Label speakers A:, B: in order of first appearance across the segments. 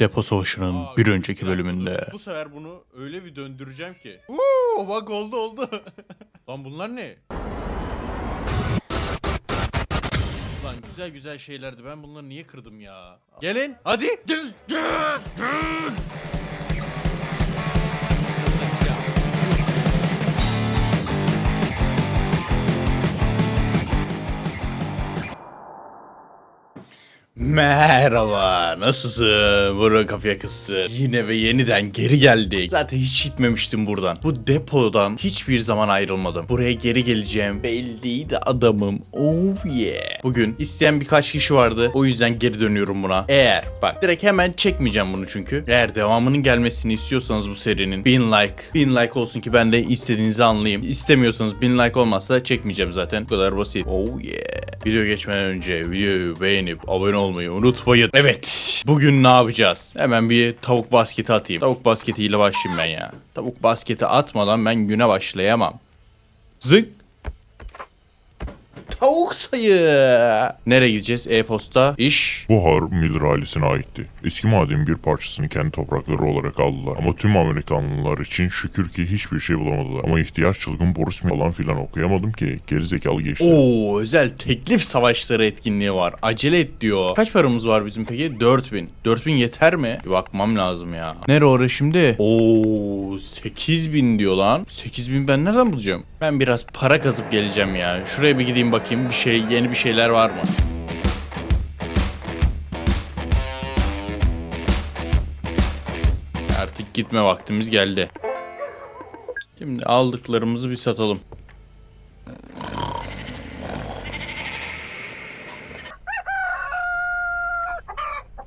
A: Depo Savaşı'nın
B: Aa,
A: bir önceki bölümünde.
B: dur. Bu sefer bunu öyle bir döndüreceğim ki. Uuu bak oldu oldu. Lan bunlar ne? Lan güzel güzel şeylerdi. Ben bunları niye kırdım ya? Gelin hadi. Merhaba, nasılsın? Burak Kafa Kızı. Yine ve yeniden geri geldik. Zaten hiç gitmemiştim buradan. Bu depodan hiçbir zaman ayrılmadım. Buraya geri geleceğim. Belliydi adamım. Oh yeah. Bugün isteyen birkaç kişi vardı. O yüzden geri dönüyorum buna. Eğer, bak direkt hemen çekmeyeceğim bunu çünkü. Eğer devamının gelmesini istiyorsanız bu serinin 1000 like. 1000 like olsun ki ben de istediğinizi anlayayım. İstemiyorsanız 1000 like olmazsa çekmeyeceğim zaten. Bu kadar basit. Oh yeah. Video geçmeden önce videoyu beğenip abone olmayı unutmayın. Evet. Bugün ne yapacağız? Hemen bir tavuk basketi atayım. Tavuk basketiyle başlayayım ben ya. Tavuk basketi atmadan ben güne başlayamam. Zık. Tavuk sayı. Nereye gideceğiz? E-posta, iş.
C: Buhar Miller ailesine aitti. Eski madenin bir parçasını kendi toprakları olarak aldılar. Ama tüm Amerikanlılar için şükür ki hiçbir şey bulamadılar. Ama ihtiyaç çılgın Boris Miller falan filan okuyamadım ki. Gerizekalı geçti.
A: Oo özel teklif savaşları etkinliği var. Acele et diyor. Kaç paramız var bizim peki? 4000. 4000 yeter mi? Bir bakmam lazım ya. Nere orası şimdi? Oo 8000 diyor lan. 8000 ben nereden bulacağım? Ben biraz para kazıp geleceğim ya. Şuraya bir gideyim bakayım bir şey yeni bir şeyler var mı? Artık gitme vaktimiz geldi. Şimdi aldıklarımızı bir satalım.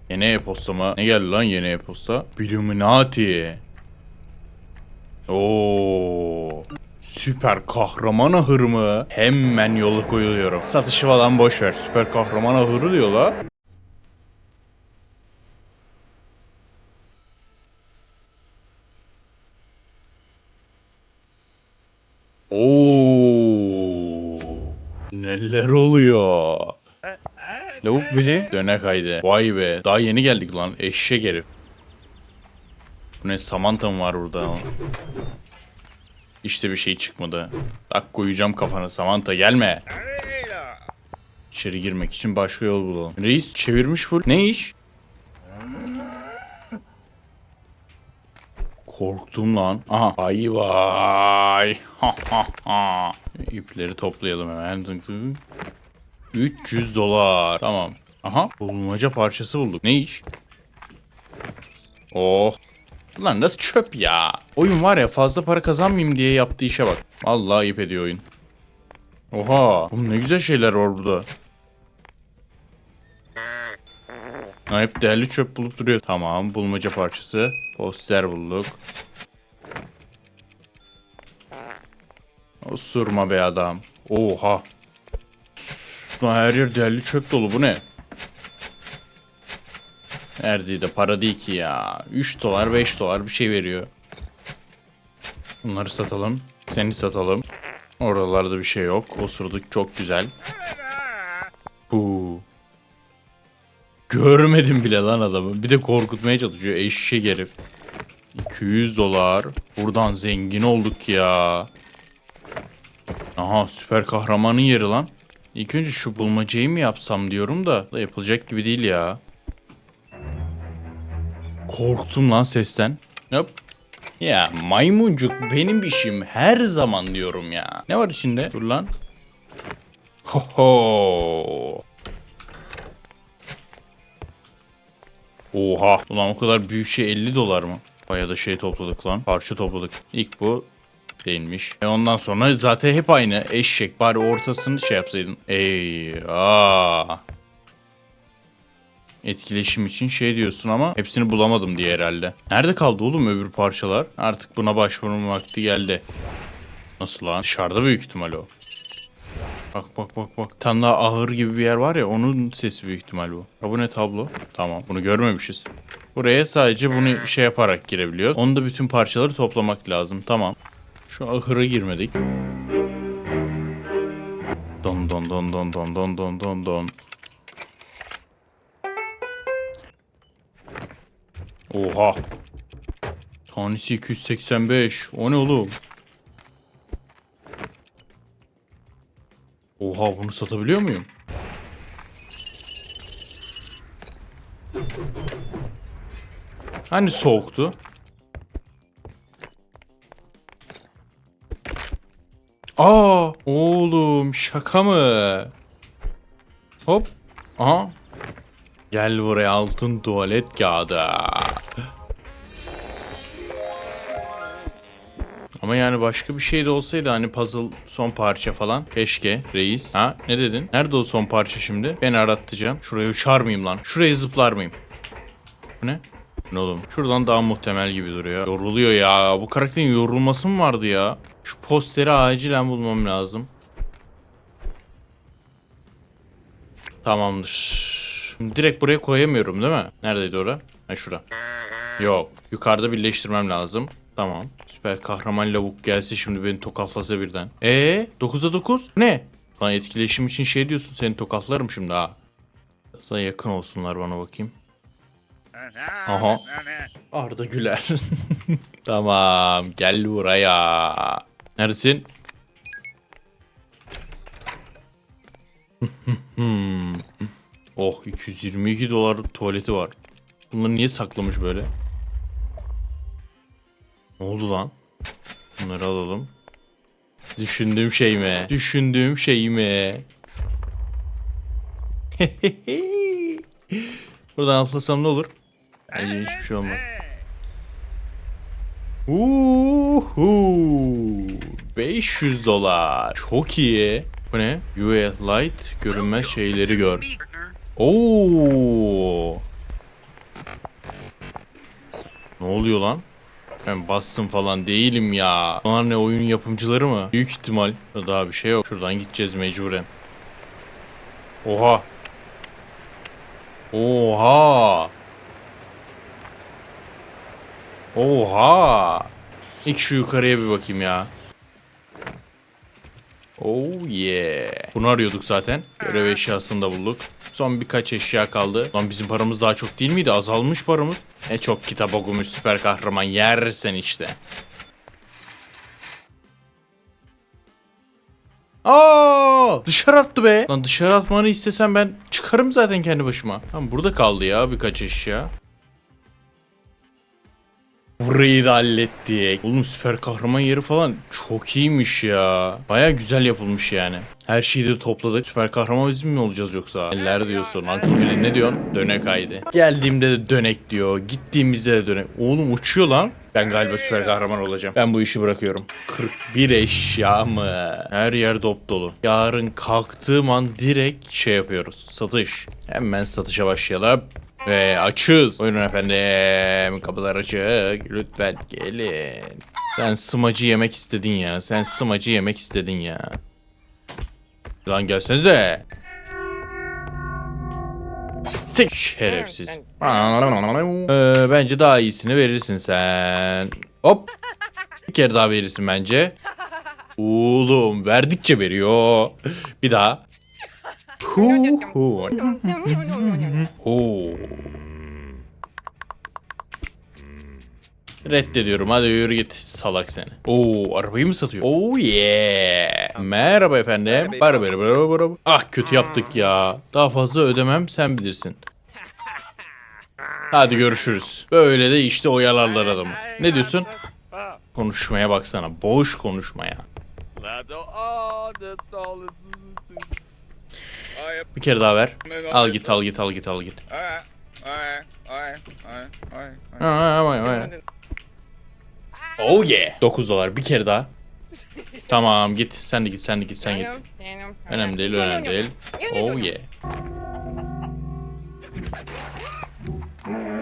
A: Yeni e-posta mı? Ne geldi lan yeni e-posta? Illuminati. Oo. Süper kahraman ahırı mı? Hemen yola koyuluyorum. Satışı falan boş ver. Süper kahraman ahırı diyor la. Oo. Neler oluyor? Lavuk biri döne kaydı. Vay be. Daha yeni geldik lan. Eşek herif. Bu ne Samantha mı var burada? İşte bir şey çıkmadı. Tak koyacağım kafana Samantha gelme. İçeri girmek için başka yol bulalım. Reis çevirmiş full. Ne iş? Korktum lan. Aha. Ay vay. Ha ha ha. İpleri toplayalım hemen. Tık tık. 300 dolar. Tamam. Aha. Bulmaca parçası bulduk. Ne iş? Oh. Lan nasıl çöp ya? Oyun var ya fazla para kazanmayayım diye yaptığı işe bak. Vallahi ayıp ediyor oyun. Oha. Oğlum ne güzel şeyler var burada. Hep değerli çöp bulup duruyor. Tamam bulmaca parçası. Poster bulduk. Osurma be adam. Oha. Lan her yer değerli çöp dolu bu ne? Erdi de para değil ki ya. 3 dolar 5 dolar bir şey veriyor. Bunları satalım. Seni satalım. Oralarda bir şey yok. Osurduk çok güzel. Bu. Görmedim bile lan adamı. Bir de korkutmaya çalışıyor eşek herif. 200 dolar. Buradan zengin olduk ya. Aha süper kahramanın yeri lan. İlk önce şu bulmacayı mı yapsam diyorum da yapılacak gibi değil ya. Korktum lan sesten. Hop. Ya maymuncuk benim işim her zaman diyorum ya. Ne var içinde? Dur lan. Ho ho. Oha. Ulan o kadar büyük şey 50 dolar mı? Bayağı da şey topladık lan. Parça topladık. İlk bu değilmiş. E ondan sonra zaten hep aynı eşek. Bari ortasını şey yapsaydın. Eyvah. Etkileşim için şey diyorsun ama hepsini bulamadım diye herhalde. Nerede kaldı oğlum öbür parçalar? Artık buna başvurma vakti geldi. Nasıl lan? Dışarıda büyük ihtimal o. Bak bak bak bak. Tane daha ahır gibi bir yer var ya onun sesi büyük ihtimal bu. Ha bu ne tablo? Tamam bunu görmemişiz. Buraya sadece bunu şey yaparak girebiliyoruz. Onda bütün parçaları toplamak lazım. Tamam. Şu ahıra girmedik. Don don don don don don don don don. Oha. Tanesi 285. O ne oğlum? Oha bunu satabiliyor muyum? Hani soğuktu? Aa, oğlum şaka mı? Hop. Aha. Gel buraya altın tuvalet kağıdı. Ama yani başka bir şey de olsaydı hani puzzle son parça falan. Keşke reis. Ha ne dedin? Nerede o son parça şimdi? Beni arattacağım. Şuraya uçar mıyım lan? Şuraya zıplar mıyım? Bu ne? Ne oğlum? Şuradan daha muhtemel gibi duruyor. Yoruluyor ya. Bu karakterin yorulması mı vardı ya? Şu posteri acilen bulmam lazım. Tamamdır. Direkt buraya koyamıyorum değil mi? Neredeydi ora? Ha şura. Yok. Yukarıda birleştirmem lazım. Tamam. Süper kahraman lavuk gelse şimdi beni tokatlasa birden. Ee, 9'da 9? Ne? Lan etkileşim için şey diyorsun seni tokatlarım şimdi ha. Daha yakın olsunlar bana bakayım. Aha. Arda Güler. tamam gel buraya. Neredesin? Oh 222 dolar tuvaleti var. Bunları niye saklamış böyle? Ne oldu lan? Bunları alalım. Düşündüğüm şey mi? Düşündüğüm şey mi? Buradan atlasam ne olur? Bence hiçbir şey olmaz. Uhu, 500 dolar. Çok iyi. Bu ne? UV light görünmez şeyleri gör. Oo. Ne oluyor lan? Ben bastım falan değilim ya. Bunlar ne oyun yapımcıları mı? Büyük ihtimal. Daha bir şey yok. Şuradan gideceğiz mecburen. Oha. Oha. Oha. İlk şu yukarıya bir bakayım ya. Oh yeah. Bunu arıyorduk zaten. Görev eşyasını da bulduk. Son birkaç eşya kaldı. Lan bizim paramız daha çok değil miydi? Azalmış paramız. E çok kitap okumuş süper kahraman yersen işte. Aa! Dışarı attı be. Lan dışarı atmanı istesem ben çıkarım zaten kendi başıma. Tamam burada kaldı ya birkaç eşya. Burayı da hallettik. Oğlum süper kahraman yeri falan çok iyiymiş ya. Baya güzel yapılmış yani. Her şeyi de topladık. Süper kahraman bizim mi olacağız yoksa? Eller diyorsun. Akifeli ne diyorsun? Dönek haydi. Geldiğimde de dönek diyor. Gittiğimizde de dönek. Oğlum uçuyor lan. Ben galiba süper kahraman olacağım. Ben bu işi bırakıyorum. 41 eşya mı? Her yer dop dolu. Yarın kalktığım an direkt şey yapıyoruz. Satış. Hemen satışa başlayalım. Ve açız. Buyurun efendim. Kapılar açık. Lütfen gelin. Sen smacı yemek istedin ya. Sen smacı yemek istedin ya. Lan gelsenize. Sik şerefsiz. Ee, bence daha iyisini verirsin sen. Hop. Bir kere daha verirsin bence. Oğlum verdikçe veriyor. Bir daha. Hu hu. Oo. Reddediyorum hadi yürü git salak seni. Oo arabayı mı satıyor? Oh yeah. Merhaba efendim. Merhaba merhaba merhaba. Ah kötü yaptık ya. Daha fazla ödemem sen bilirsin. Hadi görüşürüz. Böyle de işte oyalarlar adamı. Ne diyorsun? Konuşmaya baksana. Boş konuşmaya. Bir kere daha ver. Al git al git al git al git. Oh yeah. 9 dolar bir kere daha. Tamam git sen de git sen de git sen git. Önemli değil önemli değil. Oh yeah.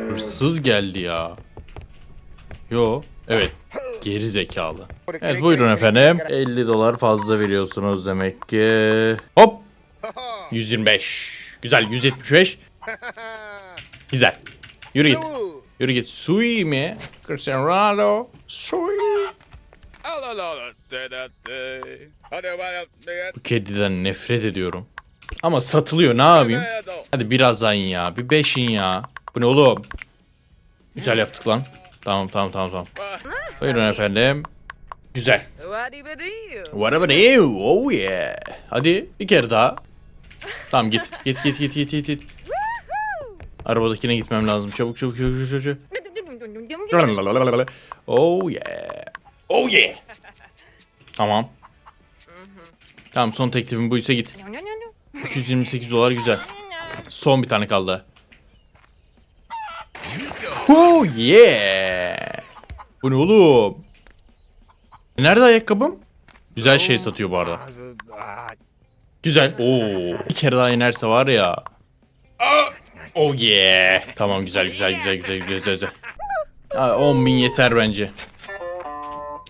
A: Hırsız geldi ya. Yo evet geri zekalı. Evet buyurun efendim. 50 dolar fazla veriyorsunuz demek ki. Hop 125. Güzel 175. Güzel. Yürü git. Yürü git. Sui mi? Cristiano Ronaldo. Sui. Bu kediden nefret ediyorum. Ama satılıyor ne yapayım? Hadi birazdan ya. Bir beşin ya. Bu ne oğlum? Güzel yaptık lan. Tamam tamam tamam tamam. Buyurun efendim. Güzel. What about you? Oh yeah. Hadi bir kere daha. Tamam git. Git git git git git. git. Arabadakine gitmem lazım. Çabuk çabuk çabuk çabuk. çabuk. Oh yeah. Oh yeah. Tamam. Tamam son teklifim buysa git. 228 dolar güzel. Son bir tane kaldı. Oh yeah. Bu ne oğlum? Nerede ayakkabım? Güzel şey satıyor bu arada. Güzel. Oo. Bir kere daha inerse var ya. Ah! Oh yeah. Tamam güzel güzel güzel güzel güzel güzel. güzel. Ha, 10 bin yeter bence.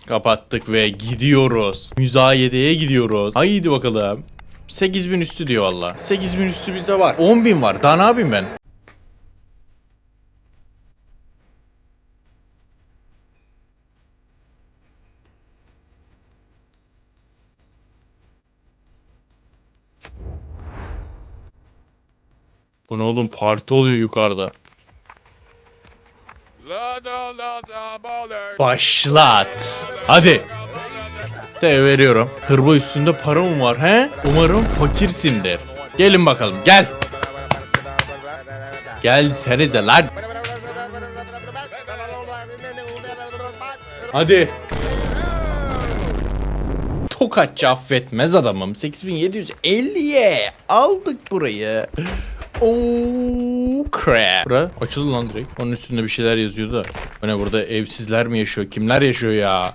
A: Kapattık ve gidiyoruz. Müzayedeye gidiyoruz. Haydi bakalım. 8000 üstü diyor valla. 8000 üstü bizde var. 10 bin var. Daha ne yapayım ben? Bu ne oğlum parti oluyor yukarıda. Başlat. Hadi. De veriyorum. Hırba üstünde para mı var he? Umarım fakirsindir. Gelin bakalım gel. Gelsenize lan. Hadi. Tokatçı affetmez adamım. 8750'ye aldık burayı. Oh crap. Bura açıldı lan direkt. Onun üstünde bir şeyler yazıyordu da. Ne burada evsizler mi yaşıyor? Kimler yaşıyor ya?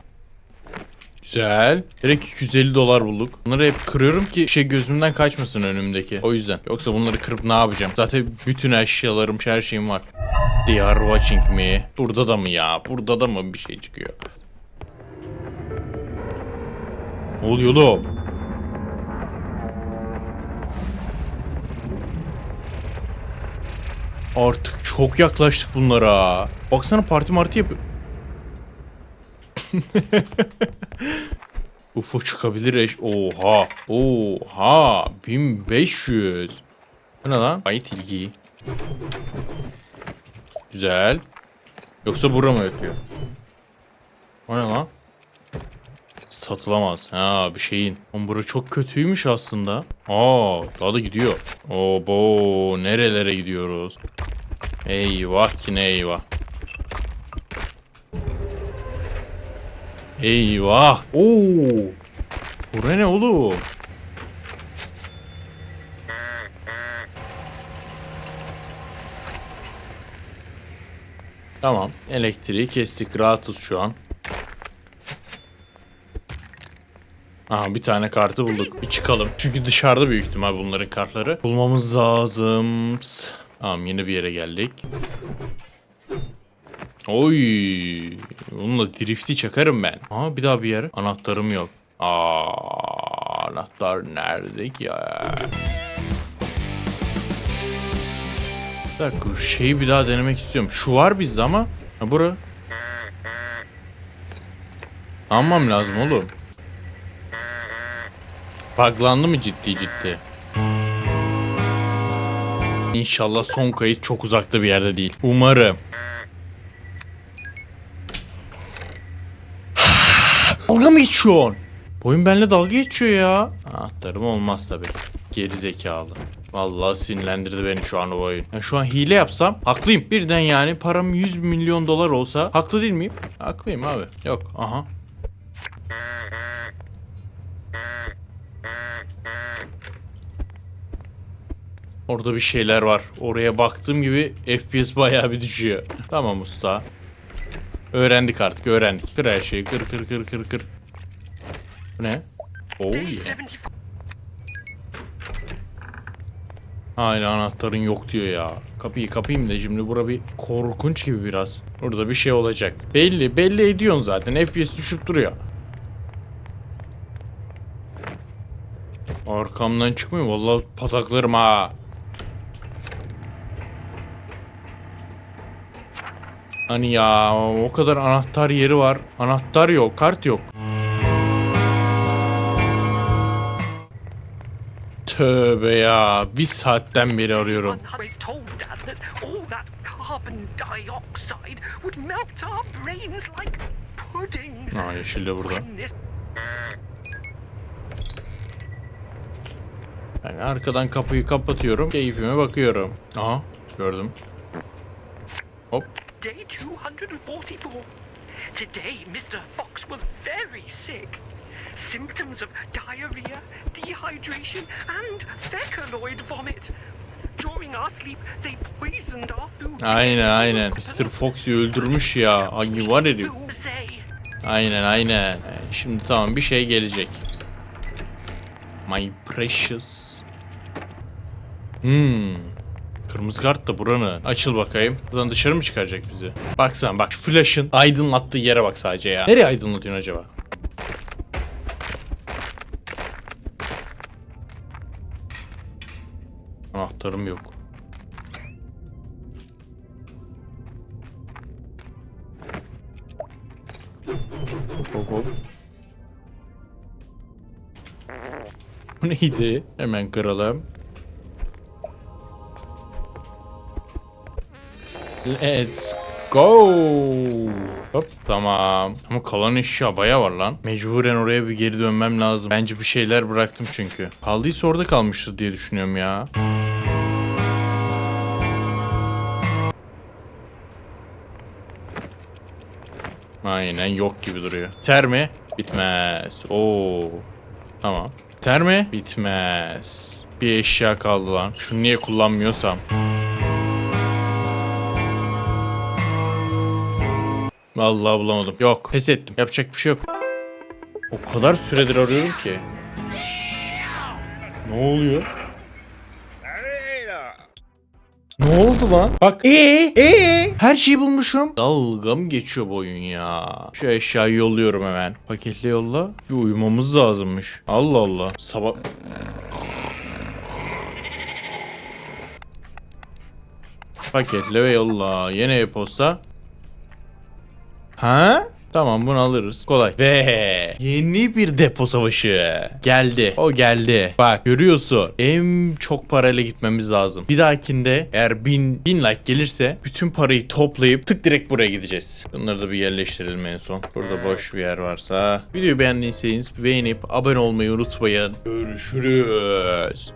A: Güzel. Direkt 250 dolar bulduk. Bunları hep kırıyorum ki şey gözümden kaçmasın önümdeki. O yüzden. Yoksa bunları kırıp ne yapacağım? Zaten bütün eşyalarım, her şeyim var. They are watching me. Burada da mı ya? Burada da mı bir şey çıkıyor? Ne oluyor oğlum? Artık çok yaklaştık bunlara. Baksana parti marti yapıyor. UFO çıkabilir eş. Oha. Oha. 1500. Bu ne lan? Ayet ilgi. Güzel. Yoksa bura mı yatıyor? O ne lan? Satılamaz. Ha bir şeyin. Oğlum bura çok kötüymüş aslında. Aa daha da gidiyor. Obo nerelere gidiyoruz? Eyvah ki ne eyvah. Eyvah. Oo. Bura ne oğlum? Tamam. Elektriği kestik. Rahatız şu an. Aha bir tane kartı bulduk. Bir çıkalım. Çünkü dışarıda büyük ihtimal bunların kartları. Bulmamız lazım. Ps. Tamam yine bir yere geldik. Oy, bununla drifti çakarım ben. Aa bir daha bir yer. Anahtarım yok. Aa, anahtar nerede ki ya? Bir dakika şeyi bir daha denemek istiyorum. Şu var bizde ama. Ha bura. Almam lazım oğlum. Buglandı mı ciddi ciddi? İnşallah son kayıt çok uzakta bir yerde değil. Umarım. dalga mı geçiyorsun? Boyun benimle dalga geçiyor ya. Anahtarım olmaz tabi. Geri zekalı. Vallahi sinirlendirdi beni şu an o oyun. Yani şu an hile yapsam haklıyım. Birden yani param 100 milyon dolar olsa haklı değil miyim? Haklıyım abi. Yok aha. Orada bir şeyler var. Oraya baktığım gibi FPS bayağı bir düşüyor. Tamam usta. Öğrendik artık öğrendik. Kır her şeyi kır kır kır kır kır. Bu ne? Oh yeah. Hala anahtarın yok diyor ya. Kapıyı kapayım da şimdi bura bir korkunç gibi biraz. Burada bir şey olacak. Belli belli ediyorsun zaten. FPS düşüp duruyor. Arkamdan çıkmıyor. Vallahi pataklarım ha. Hani ya o kadar anahtar yeri var. Anahtar yok, kart yok. Tövbe ya. Bir saatten beri arıyorum. Aa yeşil de burada. Ben arkadan kapıyı kapatıyorum. Keyfime bakıyorum. Aha gördüm. Hop.
D: Day 244. Today, Mr. Fox was very sick. Symptoms of diarrhea, dehydration, and fecaloid vomit. During our sleep, they poisoned our food.
A: Aynen aynen. Mr. Fox'u öldürmüş ya. Hangi var?
D: Doomsday.
A: Aynen aynen. Şimdi tamam bir şey gelecek. My precious. Hmm. Kırmızı kart da buranın. Açıl bakayım. Buradan dışarı mı çıkaracak bizi? Baksana bak şu flash'ın aydınlattığı yere bak sadece ya. Nereye aydınlatıyorsun acaba? Anahtarım yok. Hop hop. Bu neydi? Hemen kıralım. Let's go. Hop tamam. Ama kalan eşya baya var lan. Mecburen oraya bir geri dönmem lazım. Bence bir şeyler bıraktım çünkü. Kaldıysa orada kalmıştır diye düşünüyorum ya. Aynen yok gibi duruyor. Biter mi? Bitmez. Oo. Tamam. Biter mi? Bitmez. Bir eşya kaldı lan. Şunu niye kullanmıyorsam. Vallahi bulamadım. Yok. Pes ettim. Yapacak bir şey yok. O kadar süredir arıyorum ki. Ne oluyor? Ne oldu lan? Bak ee ee her şeyi bulmuşum. Dalga mı geçiyor bu oyun ya? Şu eşyayı yolluyorum hemen. Paketle yolla. Bir uyumamız lazımmış. Allah Allah. Sabah... Paketle ve yolla. Yine e-posta. Ha? Tamam bunu alırız. Kolay. Ve yeni bir depo savaşı. Geldi. O geldi. Bak görüyorsun. En çok parayla gitmemiz lazım. Bir dahakinde eğer bin, bin like gelirse bütün parayı toplayıp tık direkt buraya gideceğiz. Bunları da bir yerleştirelim en son. Burada boş bir yer varsa. Videoyu beğendiyseniz beğenip abone olmayı unutmayın. Görüşürüz.